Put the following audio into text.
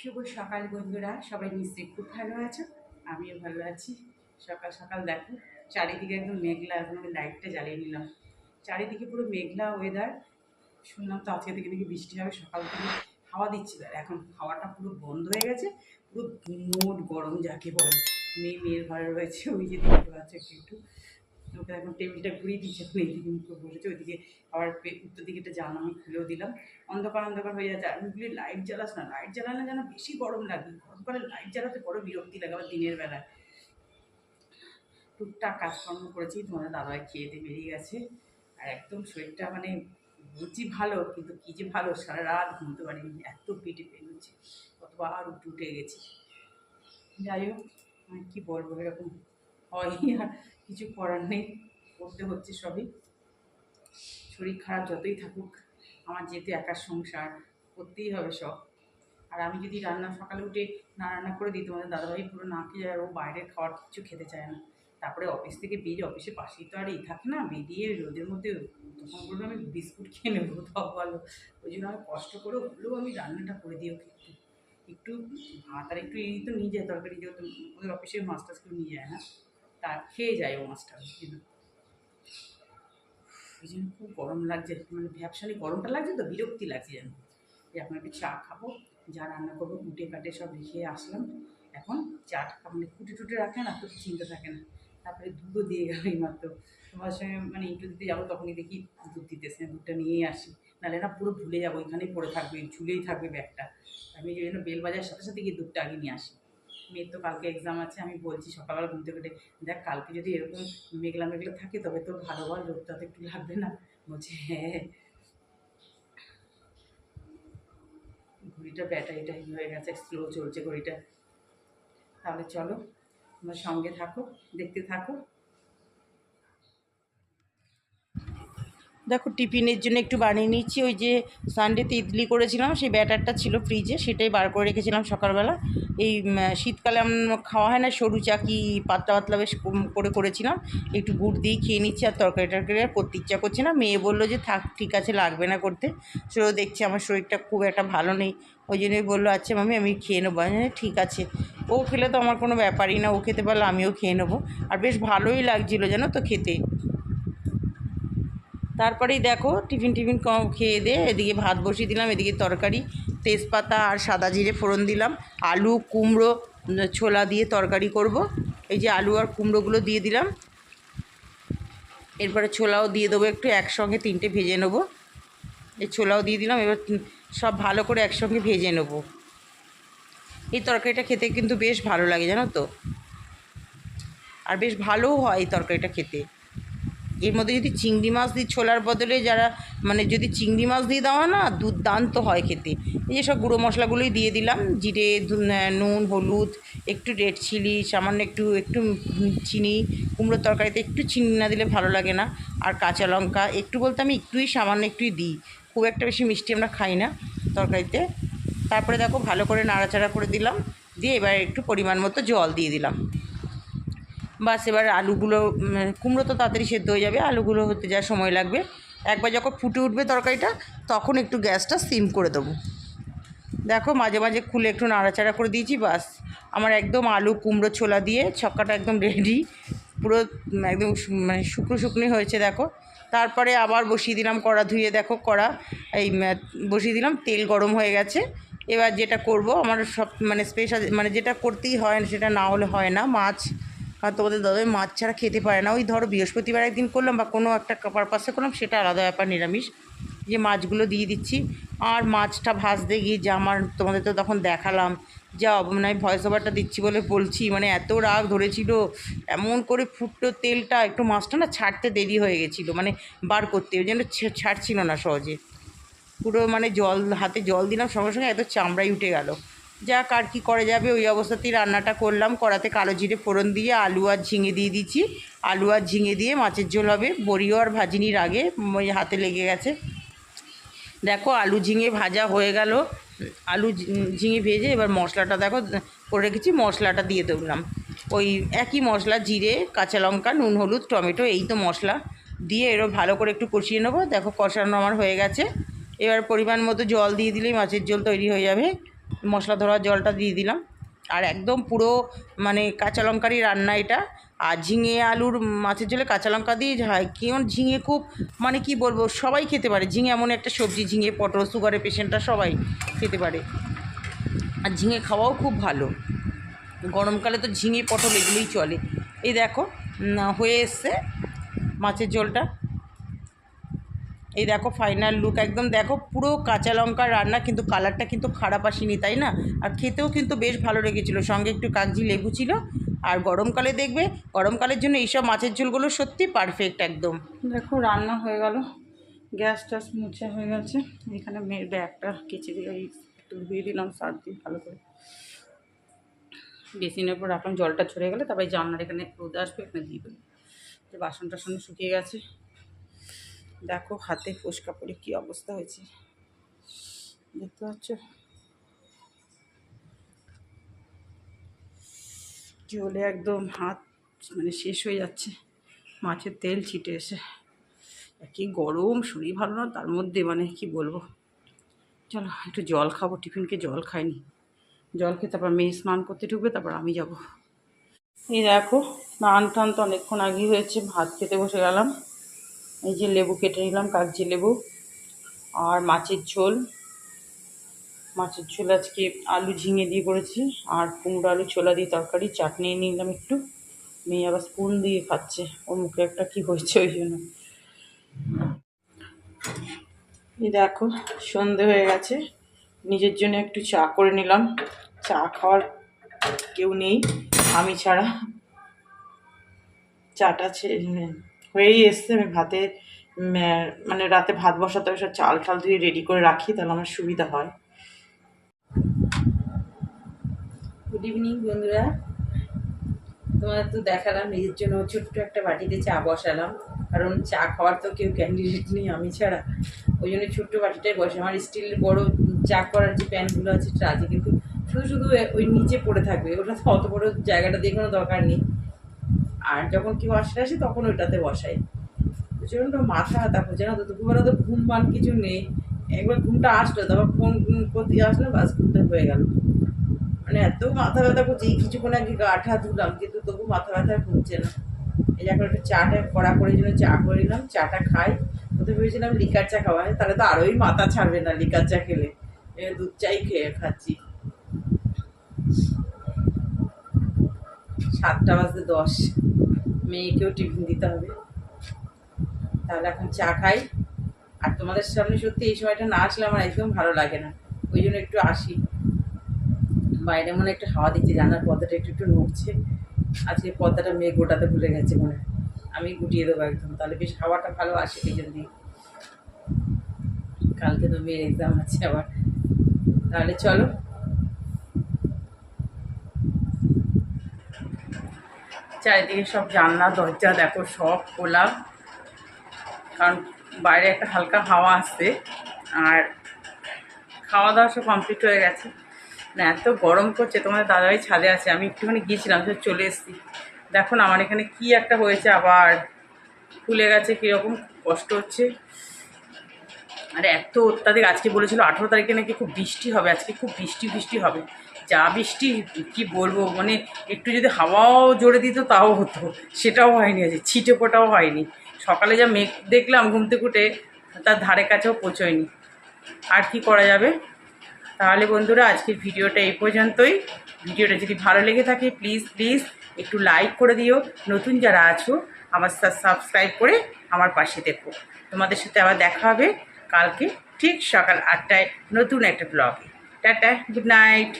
শুভ সকাল বন্ধুরা, সবাই নিশ্চয়ই খুব ভালো আছো? আমিও ভালো আছি। সকাল সকাল দেখো, চারিদিকে একদম মেঘলা, এখন আমি লাইটটা জ্বালিয়ে নিলাম। চারিদিকে পুরো মেঘলা ওয়েদার শুনলাম তো আজকে থেকে নাকি বৃষ্টি হবে, সকাল থেকে হাওয়া দিচ্ছিল আর এখন হাওয়াটা পুরো বন্ধ হয়ে গেছে, পুরো গুমোট গরম যাকে বলে। মেয়ে মেয়ের ঘরে রয়েছে, ওই যে দেখতে পাচ্ছে একটু। ওকে এখন টেবিলটা ঘুরিয়ে দিচ্ছে এখন এইদিকে মুখে বসেছে, ওইদিকে আবার উত্তর দিকে একটা জানলা আমি খুলেও দিলাম। অন্ধকার অন্ধকার হয়ে যাচ্ছে, আমি বলি লাইট জ্বালাস না লাইট জ্বালালে যেন বেশি গরম লাগে। গরমকালে লাইট জ্বালাতে বড় বিরক্তি লাগে আবার দিনের বেলায়। টুকটাক কাজকর্ম করেছি, তোমাদের দাদাভাই খেয়ে দিয়ে বেরিয়ে গেছে। আর একদম শরীরটা মানে বলছি ভালো, কিন্তু কী যে ভালো, সারা রাত ঘুমতে পারিনি, এত পেটে পেন হচ্ছে, কতবার উঠে উঠে গেছি। যাই হোক কী বলব, এরকম হয় আর কিছু করার নেই, করতে হচ্ছে সবই। শরীর খারাপ যতই থাকুক, আমার যেহেতু একার সংসার, করতেই হবে সব। আর আমি যদি রান্না, সকালে উঠে না রান্না করে দিই, তোমাদের দাদাভাই পুরো না খেয়ে যায় আর ও বাইরের খাওয়ার কিছু খেতে চায় না। তারপরে অফিস থেকে বেরিয়ে অফিসের পাশেই তো আর এই থাকে না, বেরিয়ে রোদের মধ্যে তখন বলবে আমি বিস্কুট খেয়ে নেব, তাও ভালো। ওই জন্য আমি কষ্ট করে হলেও আমি রান্নাটা করে দিই ওকে একটু। একটু ভাত আর একটু এই তো নিয়ে যায় তরকারি, যেহেতু ওদের অফিসে কেউ নিয়ে যায় না তা খেয়ে যায় ও মাছটা। ওই জন্য খুব গরম লাগছে মানে ভ্যাবসানি গরমটা লাগছে তো, বিরক্তি লাগছে যেন। যে এখন একটু চা খাব, যা রান্না করব কুটে কাটে সব রেখে আসলাম। এখন চাটা মানে কুটে টুটে রাখে না কিছু চিন্তা থাকে না। তারপরে দুধও দিয়ে গেল এই মাত্র তোমার সঙ্গে মানে একটু দিতে যাব তখনই দেখি দুধ দিতেছে, দুধটা নিয়েই আসি। নাহলে না পুরো ভুলে যাব, ওইখানেই পড়ে থাকবে, ঝুলেই থাকবে ব্যাগটা। আমি ওই জন্য বেল বাজার সাথে সাথে গিয়ে দুধটা আগে নিয়ে আসি। মেয়ের তো কালকে এক্সাম আছে, আমি বলছি সকালবেলা ঘুম থেকে উঠে, দেখ কালকে যদি এরকম মেঘলা মেঘলা থাকে তবে তোর ভালো ভালো রোদটা তো একটু লাগবে না। বলছে হ্যাঁ ঘড়িটা ব্যাটারিটা হয়ে গেছে স্লো চলছে ঘড়িটা। তাহলে চলো, তোমার সঙ্গে থাকো, দেখতে থাকো। দেখো টিফিনের জন্য একটু বানিয়ে নিচ্ছি। ওই যে সানডেতে ইডলি করেছিলাম, সেই ব্যাটারটা ছিল ফ্রিজে সেটাই বার করে রেখেছিলাম সকালবেলা। এই শীতকালে খাওয়া হয় না, সরু চাকি পাতলা পাতলা বেশ করে করেছিলাম। একটু গুড় দিয়ে খেয়ে নিচ্ছি আর তরকারি টরকারি আর করতে ইচ্ছা করছে না। মেয়ে বলল যে, থাক, ঠিক আছে, লাগবে না করতে। সেও দেখছি আমার শরীরটা খুব একটা ভালো নেই। ওই জন্যই বলল আচ্ছা মামি আমি খেয়ে নেব। ঠিক আছে। ও খেলে তো আমার কোনো ব্যাপারই না, ও খেতে পারলে আমিও খেয়ে নেব। আর বেশ ভালোই লাগছিল জানো তো খেতে। তারপরেই দেখো টিফিন টিফিন কম খেয়ে দিয়ে এদিকে ভাত বসিয়ে দিলাম, এদিকে তরকারি, তেজপাতা আর সাদা জিরে ফোড়ন দিলাম। আলু, কুমড়ো ছোলা দিয়ে তরকারি করব। এই যে আলু আর কুমড়োগুলো দিয়ে দিলাম। এরপরে ছোলাও দিয়ে দেবো একটু, একসঙ্গে তিনটে ভেজে নেব। এই ছোলাও দিয়ে দিলাম, এবার সব ভালো করে একসঙ্গে ভেজে নেব। এই তরকারিটা খেতে কিন্তু বেশ ভালো লাগে, জানো তো? আর বেশ ভালোও হয় এই তরকারিটা খেতে। এর মধ্যে যদি চিংড়ি মাছ দিই, ছোলার বদলে যারা মানে যদি চিংড়ি মাছ দিয়ে দেওয়া না, দুর্দান্ত হয় খেতে। এই যে সব গুঁড়ো মশলাগুলোই দিয়ে দিলাম, জিরে নুন, হলুদ, একটু রেড চিলি, সামান্য একটু একটু চিনি, কুমড়োর তরকারিতে একটু চিনি না দিলে ভালো লাগে না। আর কাঁচা লঙ্কা, একটু বলতে আমি একটুই সামান্য একটুই দিই। খুব একটা বেশি মিষ্টি আমরা খাই না তরকারিতে। তারপরে দেখো ভালো করে নাড়াচাড়া করে দিলাম, দিয়ে এবার একটু পরিমাণ মতো জল দিয়ে দিলাম। বাস এবার আলুগুলো কুমড়ো তো তাড়াতাড়ি সেদ্ধ হয়ে যাবে, আলুগুলো হতে যা সময় লাগবে। একবার যখন ফুটে উঠবে তরকারিটা, তখন একটু গ্যাসটা সিম করে দেবো। দেখো মাঝে মাঝে খুলে একটু নাড়াচাড়া করে দিয়েছি, বাস। আমার একদম আলু, কুমড়ো, ছোলা দিয়ে ছক্কাটা একদম রেডি পুরো একদম মানে শুকনো শুকনো হয়েছে, দেখো। তারপরে আবার বসিয়ে দিলাম কড়া ধুয়ে, দেখো কড়া, এই বসিয়ে দিলাম, তেল গরম হয়ে গেছে। এবার যেটা করব, আমার সব মানে স্পেশাল মানে যেটা করতেই হয় সেটা না হলে হয় না, মাছ আর তোমাদের দাদাই মাছ ছাড়া খেতে পারে না। ওই ধরো বৃহস্পতিবার একদিন করলাম বা কোনো একটা পারপাসে করলাম, সেটা আলাদা ব্যাপার, নিরামিষ। যে মাছগুলো দিয়ে দিচ্ছি। আর মাছটা ভাজতে গিয়ে যে আমার, তোমাদের তো তখন দেখালাম, যা মানে ভয়েস ওভারটা দিচ্ছি বলে বলছি মানে এত রাগ ধরেছিল, এমন করে ফুটতো তেলটা, একটু মাছটা না ছাড়তে দেরি হয়ে গেছিল মানে বার করতে, ওই জন্য ছাড়ছিল না সহজে। পুরো মানে জল, হাতে জল দিলাম, সঙ্গে সঙ্গে এত চামড়াই উঠে গেল। যাক, আর কি করা যাবে? ওই অবস্থাতেই রান্নাটা করলাম। কড়াতে কালো জিরে ফোড়ন দিয়ে আলু আর ঝিঙে দিয়ে দিচ্ছি। আলু আর ঝিঙে দিয়ে মাছের ঝোল হবে। বড়িও আর ভাজিনির আগে ওই হাতে লেগে গেছে। দেখো, আলু ঝিঙে ভাজা হয়ে গেল। আলু ঝিঙে ভেজে এবার মশলাটা দেখো, করে রেখেছি, মশলাটা দিয়ে দিলাম। ওই একই মশলা, জিরে, কাঁচা লঙ্কা, নুন, হলুদ, টমেটো, এই তো মশলা। দিয়ে এরও ভালো করে একটু কষিয়ে নেব। দেখো, কষানো আমার হয়ে গেছে। এবার পরিমাণ মতো জল দিয়ে দিলেই মাছের ঝোল তৈরি হয়ে যাবে। মশলা ধরা জলটা দিয়ে দিলাম। আর একদম পুরো মানে কাঁচা লঙ্কারই রান্না এটা। আর ঝিঙে আলুর মাছের ঝোলে কাঁচা লঙ্কা দিয়ে হয়। কেমন ঝিঙে খুব মানে কি বলব, সবাই খেতে পারে। ঝিঙে এমন একটা সবজি, ঝিঙে, পটল সুগারের পেশেন্টরা সবাই খেতে পারে। আর ঝিঙে খাওয়াও খুব ভালো। গরমকালে তো ঝিঙে, পটল এগুলোই চলে। এই দেখো হয়ে এসছে মাছের ঝোলটা। এই দেখো ফাইনাল লুক একদম দেখো পুরো কাঁচা লঙ্কার রান্না, কিন্তু কালারটা কিন্তু খারাপ আসেনি, তাই না? আর খেতেও কিন্তু বেশ ভালো লেগেছিলো, সঙ্গে একটু কাগজি লেবু ছিল, আর গরমকালে দেখবে, গরমকালের জন্য এইসব মাছের ঝোলগুলো সত্যি পারফেক্ট একদম। দেখো রান্না হয়ে গেল, গ্যাস ট্যাস মুছে হয়ে গেছে, এখানে মেয়ের ব্যাগটা কেচে দিয়ে ধুয়ে দিলাম সার দিয়ে ভালো করে। বেসিনের উপর রাখলাম জলটা ছড়ে গেলে, তারপরে জানলার এখানে রোদ আসবে এখানে দিয়ে দেবো। বাসন টাসন শুকিয়ে গেছে। দেখো হাতে ফুসকা পড়ে কী অবস্থা হয়েছে। দেখতে পাচ্ছ? জলে একদম হাত মানে শেষ হয়ে যাচ্ছে। মাছের তেল ছিটে এসে। কি গরম, শরীর ভালো না, তার মধ্যে মানে কি বলব? চলো, একটু জল খাব, টিফিনকে জল খাইনি। জল খেয়ে তারপর মেয়ে স্নান করতে ঢুকবে, তারপর আমি যাব। এই দেখো স্নান টান তো অনেকক্ষণ আগেই হয়েছে, ভাত খেতে বসে গেলাম। এই যে লেবু কেটে নিলাম, কাগজি লেবু আর মাছের ঝোল। মাছের ঝোল আজকে আলু ঝিঙে দিয়ে করেছি আর কুমড়ো আলু ছোলা দিয়ে তরকারি, চাটনি নিলাম একটু। মেয়ে আবার স্পুন দিয়ে খাচ্ছে, ওর মুখে একটা কী হয়েছে ওই জন্য। এই দেখো, সন্ধে হয়ে গেছে, নিজের জন্য একটু চা করে নিলাম। চা খাওয়ার কেউ নেই, আমি ছাড়া। চাটা ছেড়ে হয়েই এসছে, আমি ভাতে মানে রাতে ভাত বসাতে সব চাল টাল ধুয়ে রেডি করে রাখি, তাহলে আমার সুবিধা হয়। গুড ইভিনিং বন্ধুরা। তোমার তো দেখালাম নিজের জন্য ছোট্ট একটা বাটিতে চা বসালাম। কারণ চা খাওয়ার তো কেউ ক্যান্ডিডেট নেই আমি ছাড়া। ওই জন্য ছোট্ট বাটিটাই বসে। আমার স্টিলের বড় চা করার যে প্যানগুলো আছে, সেটা আছে, কিন্তু শুধু শুধু ওই নিচে পড়ে থাকবে। ওটা অত বড় জায়গাটা দিয়ে কোনো দরকার নেই। আর যখন কেউ আসে আসে তখন ওইটাতে বসাই। প্রচণ্ড মাথা ব্যথা করছে না তো, দুপুরবেলা তো ঘুম মান কিছু নেই। একবার ঘুমটা আসলো, তারপর ফোন করতে আসলো, বাস ঘুমটা হয়ে গেল। মানে এত মাথা ব্যথা করছে এই কিছুক্ষণ আগে গাঠা ধুলাম, কিন্তু তবু মাথা ব্যথা কমছে না। এই যে এখন একটু চাটা কড়া করে জন্য চা করে নিলাম, চাটা খাই। প্রথমে ভেবেছিলাম লিকার চা খাওয়া হয়, তাহলে তো আরোই মাথা ছাড়বে না লিকার চা খেলে। দুধ চাই খেয়ে খাচ্ছি। সাতটা বাজতে দশ। মেয়েকেও টিফিন দিতে হবে। তাহলে এখন চা খাই। আর তোমাদের সামনে সত্যি এই সময়টা না আসলে আমার একদম ভালো লাগে না। ওই জন্য একটু আসি। বাইরে মনে একটু হাওয়া দিচ্ছে জানার পর্দাটা একটু একটু নড়ছে। আজকে পর্দাটা মেয়ে গোটাতে ভুলে গেছে মনে। আমি গুটিয়ে দেবো একদম। তাহলে বেশ হাওয়াটা ভালো আসে পিছন দিয়ে কালকে তো মেয়ের এক্সাম আছে আবার। তাহলে চলো। চারিদিকে সব জানলা, দরজা, দেখো সব খোলা। কারণ বাইরে একটা হালকা হাওয়া আসছে আর খাওয়া দাওয়া সব কমপ্লিট হয়ে গেছে। না এত গরম করছে তোমাদের দাদাভাই ছাদে আছে, আমি একটুখানি গিয়েছিলাম, তো চলে এসেছি। দেখো না আমার এখানে কি একটা হয়েছে আবার। ফুলে গেছে, কীরকম কষ্ট হচ্ছে। আর, এত অত্যাধিক, আজকে বলেছিল আঠেরো তারিখে নাকি খুব বৃষ্টি হবে, আজকে খুব বৃষ্টি বৃষ্টি হবে। যা বৃষ্টি, কি বলব? মানে একটু যদি হাওয়াও জোরে দিত, তাও হতো। সেটাও হয়নি আজকে ছিটে ফোটাও হয়নি। সকালে যা মেঘ দেখলাম ঘুম থেকে তার ধারে কাছেও পৌঁছয়নি। আর কি করা যাবে? তাহলে বন্ধুরা, আজকের ভিডিওটা এই পর্যন্তই। ভিডিওটা যদি ভালো লেগে থাকে প্লিজ প্লিজ একটু লাইক করে দিও। নতুন যারা আছো, আমার সাবস্ক্রাইব করে আমার পাশে দেখো তোমাদের সাথে আবার দেখা হবে কালকে, ঠিক সকাল আটটায় নতুন একটা ব্লগে টাটা গুড নাইট